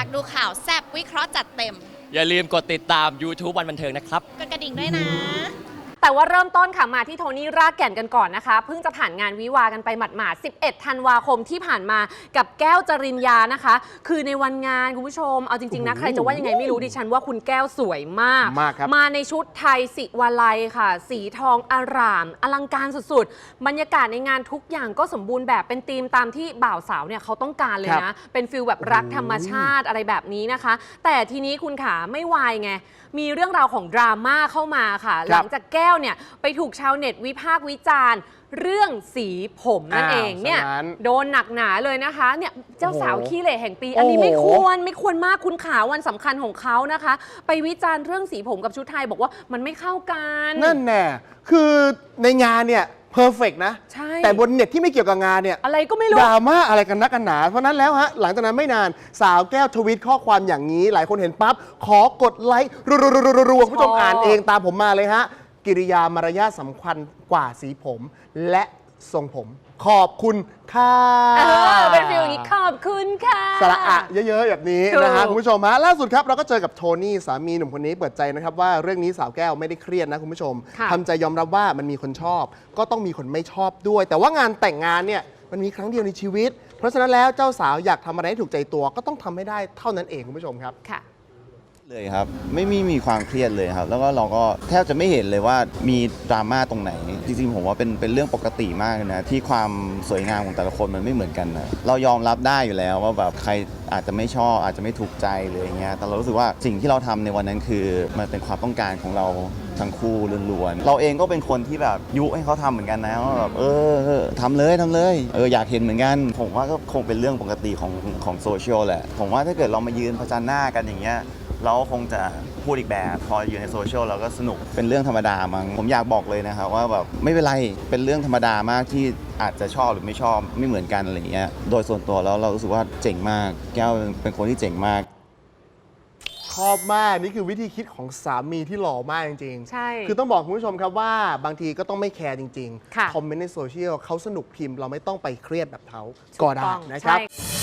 ากดูข่าวแซบวิเคราะห์จัดเต็ม อย่าลืมกดติดตาม YouTube วันบันเทิงนะครับ กดกระดิ่งด้วยนะ แต่ว่าเริ่มต้นค่ะมาที่โทนี่รากแก่นกันก่อนนะคะ เพิ่งจะผ่านงานวิวากันไปหมาดๆ 11 ธันวาคมที่ผ่านมากับแก้วจริญญานะคะ คือในวันงานคุณผู้ชม เอาจริง ๆ นะ ใครจะว่ายังไงไม่รู้ดิฉันว่าคุณแก้วสวยมาก มากครับ มาในชุดไทยสิวาลัยค่ะ สีทองอาราม อลังการสุดๆ บรรยากาศในงานทุกอย่างก็สมบูรณ์แบบเป็นธีมตามที่บ่าวสาวเนี่ยเขาต้องการเลยนะ เป็นฟิลแบบรักธรรมชาติอะไรแบบนี้นะคะ แต่ทีนี้คุณขาไม่วายไงมีเรื่องราวของดราม่าเข้ามาค่ะครับหลังจากแก้วเนี่ยไปถูกชาวเน็ตวิพากษ์วิจารณ์ เรื่องสีผมนั่นอ้าวเองเนี่ยซะงั้นโดนหนักหนาเลยนะคะเนี่ยเจ้าสาวโอ้โหขี้เหร่แห่งปี อันนี้ไม่โอ้คโหวรไม่ควรมากคุณขาวันสำคัญของเขานะคะ ไปวิจารณ์เรื่องสีผมกับชุดไทยบอกว่ามันไม่เข้ากัน นั่นแน่คือในงานเนี่ยเพอร์เฟกนะ ใช่ แต่บนเน็ตที่ไม่เกี่ยวกับงานเนี่ย อะไรก็ไม่รู้ ดราม่าอะไรกันนักกันหนา เพราะนั้นแล้วฮะ หลังจากนั้นไม่นานสาวแก้วทวิตข้อความอย่างนี้ หลายคนเห็นปั๊บ ขอกดไลค์รัวๆๆๆๆคุณผู้ชมชอบ อ่านเองตามผมมาเลยฮะ กิริยามารยาทสำคัญกว่าสีผม และทรงผม ขอบคุณค่ะเออเป็นฟิลอย่างนี้ขอบคุณค่ะ สระอะเยอะๆ แบบนี้นะฮะถูก คุณผู้ชมฮะล่าสุดครับเราก็เจอกับโทนี่สามีหนุ่มคนนี้เปิดใจนะครับว่าเรื่องนี้สาวแก้วไม่ได้เครียดนะคุณผู้ชมค่ะ ทำใจยอมรับว่ามันมีคนชอบ ก็ต้องมีคนไม่ชอบด้วย แต่ว่างานแต่งงานเนี่ยมันมีครั้งเดียวในชีวิต เพราะฉะนั้นแล้วเจ้าสาวอยากทำอะไรให้ถูกใจตัวก็ต้องทำให้ได้เท่านั้นเองคุณผู้ชมครับ ค่ะ เลยครับไม่มีมีความเครียดเลยครับ แล้วก็เราก็แทบจะไม่เห็นเลยว่ามีดราม่าตรงไหนจริงๆผมว่าเป็นเป็นเรื่องปกติมากเลยนะที่ความสวยงามของแต่ละคนมันไม่เหมือนกันนะเรายอมรับได้อยู่แล้วว่าแบบใครอาจจะไม่ชอบอาจจะไม่ถูกใจเลยอย่างเงี้ยแต่เรารู้สึกว่าสิ่งที่เราทำในวันนั้นคือมันเป็นความต้องการของเราทั้งคู่ล้วนๆเราเองก็เป็นคนที่แบบยุให้เขาทำเหมือนกันนะว่าแบบเออทำเลยทำเลยเอออยากเห็นเหมือนกัน ผมว่าก็คงเป็นเรื่องปกติของของโซเชียลแหละผมว่าถ้าเกิดเรามายืนประจันหน้ากันอย่างเงี้ย เราก็คงจะพูดอีกแบบ พออยู่ในโซเชียลเราก็สนุกเป็นเรื่องธรรมดามั้งผมอยากบอกเลยนะครับว่าแบบไม่เป็นไรเป็นเรื่องธรรมดามากที่อาจจะชอบหรือไม่ชอบไม่เหมือนกันอะไรเงี้ยโดยส่วนตัวแล้วเรารู้สึกว่าเจ๋งมาก แก้วเป็นคนที่เจ๋งมาก ชอบมากนี่คือวิธีคิดของสามีที่หล่อมากจริงๆ ใช่ คือต้องบอกคุณผู้ชมครับว่าบางทีก็ต้องไม่แคร์จริงค่ะ ๆ คอมเมนต์ในโซเชียลเขาสนุกพิมพ์ เราไม่ต้องไปเครียดแบบเขาก็ได้นะครับ ใช่